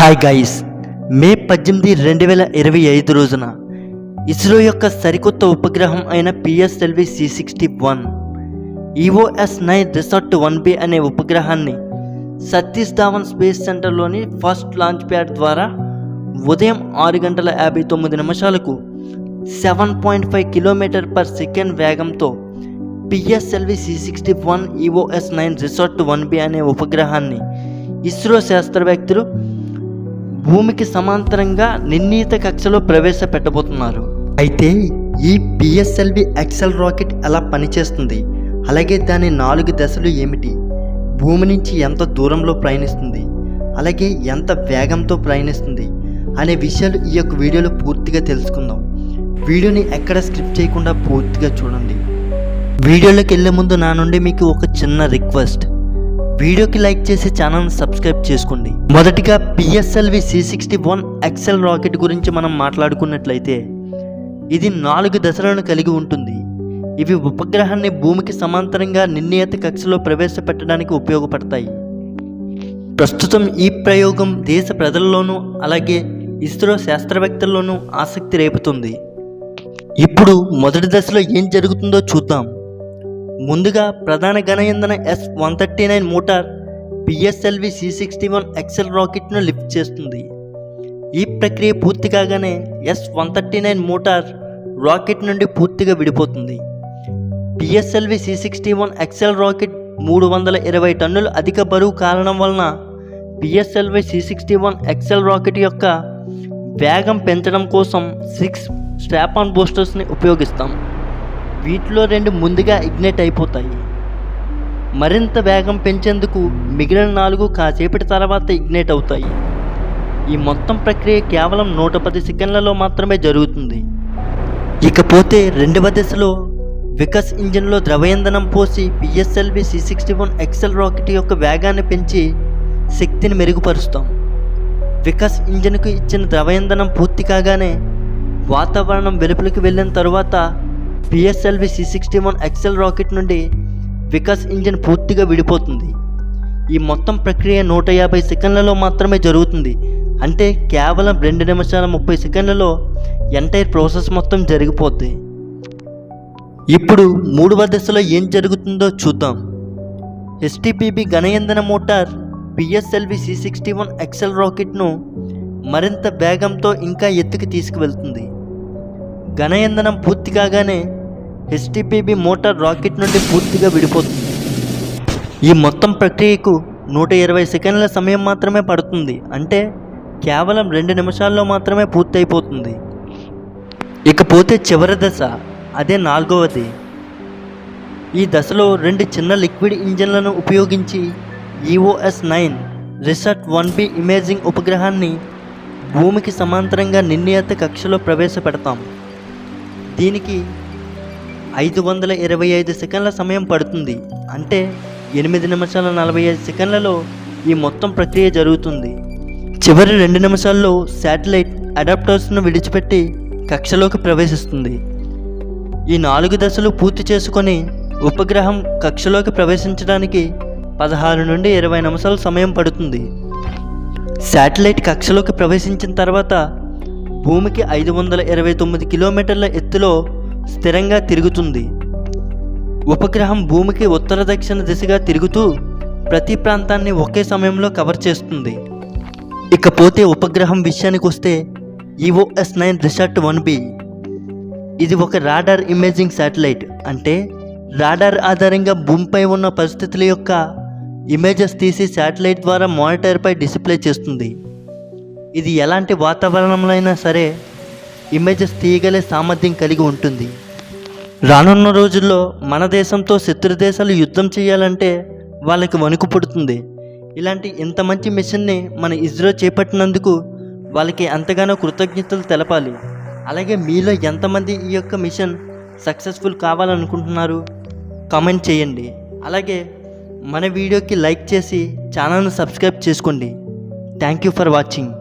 Hi guys మే పద్దెనిమిది రెండు వేల ఇరవై ఐదు రోజున ఇస్రో యొక్క సరికొత్త ఉపగ్రహం అయిన PSLV C sixty one EOS nine RISAT one B అనే ఉపగ్రహాన్ని సతీష్ ధావన్ స్పేస్ సెంటర్లోని ఫస్ట్ లాంచ్ ప్యాడ్ ద్వారా ఉదయం ఆరు గంటల యాభై తొమ్మిది నిమిషాలకు seven point five kilometre per second వేగంతో PSLV C sixty one EOS nine RISAT one B అనే ఉపగ్రహాన్ని ఇస్రో శాస్త్రవేత్తలు భూమికి సమాంతరంగా నిర్ణీత కక్షలో ప్రవేశపెట్టబోతున్నారు. అయితే ఈ పిఎస్ఎల్వి ఎక్సెల్ రాకెట్ ఎలా పనిచేస్తుంది? అలాగే దాని నాలుగు దశలు ఏమిటి? భూమి నుంచి ఎంత దూరంలో ప్రయాణిస్తుంది? అలాగే ఎంత వేగంతో ప్రయాణిస్తుంది? అనే విషయాలు ఈ యొక్క వీడియోలో పూర్తిగా తెలుసుకుందాం. వీడియోని ఎక్కడ స్క్రిప్ట్ చేయకుండా పూర్తిగా చూడండి. వీడియోలోకి వెళ్ళే ముందు నా నుండి మీకు ఒక చిన్న రిక్వెస్ట్. వీడియోకి లైక్ చేసి ఛానల్ని సబ్స్క్రైబ్ చేసుకోండి. మొదటిగా PSLV C sixty one XL rocket గురించి మనం మాట్లాడుకున్నట్లయితే ఇది నాలుగు దశలను కలిగి ఉంటుంది. ఇవి ఉపగ్రహాన్ని భూమికి సమాంతరంగా నిర్ణీత కక్షలో ప్రవేశపెట్టడానికి ఉపయోగపడతాయి. ప్రస్తుతం ఈ ప్రయోగం దేశ ప్రజల్లోనూ అలాగే ఇస్రో శాస్త్రవేత్తల్లోనూ ఆసక్తి రేపుతుంది. ఇప్పుడు మొదటి దశలో ఏం జరుగుతుందో చూద్దాం. ముందుగా ప్రధాన గణయందన S one thirty nine motor PSLV C sixty one XL రాకెట్ను lift చేస్తుంది. ఈ ప్రక్రియ పూర్తి కాగానే S one thirty nine motor rocket నుండి పూర్తిగా విడిపోతుంది. PSLV C sixty one XL rocket మూడు వందల ఇరవై టన్నుల అధిక బరువు కారణం వలన PSLV C sixty one XL rocket యొక్క వేగం పెంచడం కోసం సిక్స్ స్ట్రాప్ ఆన్ బూస్టర్స్ని ఉపయోగిస్తాం. వీటిలో రెండు ముందుగా ఇగ్నైట్ అయిపోతాయి. మరింత వేగం పెంచేందుకు మిగిలిన నాలుగు కాసేపటి తర్వాత ఇగ్నైట్ అవుతాయి. ఈ మొత్తం ప్రక్రియ కేవలం నూట పది సెకండ్లలో మాత్రమే జరుగుతుంది. ఇకపోతే రెండవ దశలో వికస్ ఇంజిన్లో ద్రవ ఇంధనం పోసి PSLV C sixty one XL rocket యొక్క వేగాన్ని పెంచి శక్తిని మెరుగుపరుస్తాం. వికస్ ఇంజిన్కు ఇచ్చిన ద్రవ ఇంధనం పూర్తి కాగానే వాతావరణం వెలుపలికి వెళ్ళిన తరువాత PSLV C sixty one XL rocket నుండి వికాస్ ఇంజిన్ పూర్తిగా విడిపోతుంది. ఈ మొత్తం ప్రక్రియ నూట యాభై సెకండ్లలో మాత్రమే జరుగుతుంది. అంటే కేవలం రెండు నిమిషాల ముప్పై సెకండ్లలో ఎంటైర్ ప్రాసెస్ మొత్తం జరిగిపోద్ది. ఇప్పుడు మూడవ దశలో ఏం జరుగుతుందో చూద్దాం. STPB ఘనయందన motor PSLV C sixty one XL రాకెట్ను మరింత వేగంతో ఇంకా ఎత్తుకు తీసుకువెళ్తుంది. ఘనయందనం పూర్తి కాగానే హెచ్టిపిబి మోటార్ రాకెట్ నుండి పూర్తిగా విడిపోతుంది. ఈ మొత్తం ప్రక్రియకు నూట ఇరవై సెకండ్ల సమయం మాత్రమే పడుతుంది. అంటే కేవలం రెండు నిమిషాల్లో మాత్రమే పూర్తయిపోతుంది. ఇకపోతే చివరి దశ అదే నాలుగవది. ఈ దశలో రెండు చిన్న లిక్విడ్ ఇంజన్లను ఉపయోగించి EOS nine RISAT one B imaging ఉపగ్రహాన్ని భూమికి సమాంతరంగా నిర్ణీత కక్షలో ప్రవేశపెడతాం. దీనికి ఐదు వందల ఇరవై ఐదు సెకండ్ల సమయం పడుతుంది. అంటే ఎనిమిది నిమిషాల నలభై ఐదు సెకండ్లలో ఈ మొత్తం ప్రక్రియ జరుగుతుంది. చివరి రెండు నిమిషాల్లో శాటిలైట్ అడాప్టర్స్ను విడిచిపెట్టి కక్షలోకి ప్రవేశిస్తుంది. ఈ నాలుగు దశలు పూర్తి చేసుకొని ఉపగ్రహం కక్షలోకి ప్రవేశించడానికి పదహారు నుండి ఇరవై నిమిషాల సమయం పడుతుంది. శాటిలైట్ కక్షలోకి ప్రవేశించిన తర్వాత భూమికి ఐదు వందల ఇరవై తొమ్మిది కిలోమీటర్ల ఎత్తులో స్థిరంగా తిరుగుతుంది. ఉపగ్రహం భూమికి ఉత్తర దక్షిణ దిశగా తిరుగుతూ ప్రతి ప్రాంతాన్ని ఒకే సమయంలో కవర్ చేస్తుంది. ఇకపోతే ఉపగ్రహం విషయానికి వస్తే EOS nine RISAT one B ఇది ఒక రాడార్ ఇమేజింగ్ శాటిలైట్ అంటే రాడార్ ఆధారంగా భూమిపై ఉన్న పరిస్థితుల యొక్క ఇమేజెస్ తీసి శాటిలైట్ ద్వారా మానిటర్పై డిస్ప్లే చేస్తుంది. ఇది ఎలాంటి వాతావరణంలో అయినా సరే ఇమేజెస్ తీయగలే సామర్థ్యం కలిగి ఉంటుంది. రానున్న రోజుల్లో మన దేశంతో శత్రు దేశాలు యుద్ధం చేయాలంటే వాళ్ళకి వణుకు పుడుతుంది. ఇలాంటి ఇంత మంచి మిషన్ని మన ఇస్రో చేపట్టినందుకు వాళ్ళకి ఎంతగానో కృతజ్ఞతలు తెలపాలి. అలాగే మీలో ఎంతమంది ఈ యొక్క మిషన్ సక్సెస్ఫుల్ కావాలనుకుంటున్నారు కామెంట్ చేయండి. అలాగే మన వీడియోకి లైక్ చేసి ఛానల్ను సబ్స్క్రైబ్ చేసుకోండి. Thank you for watching.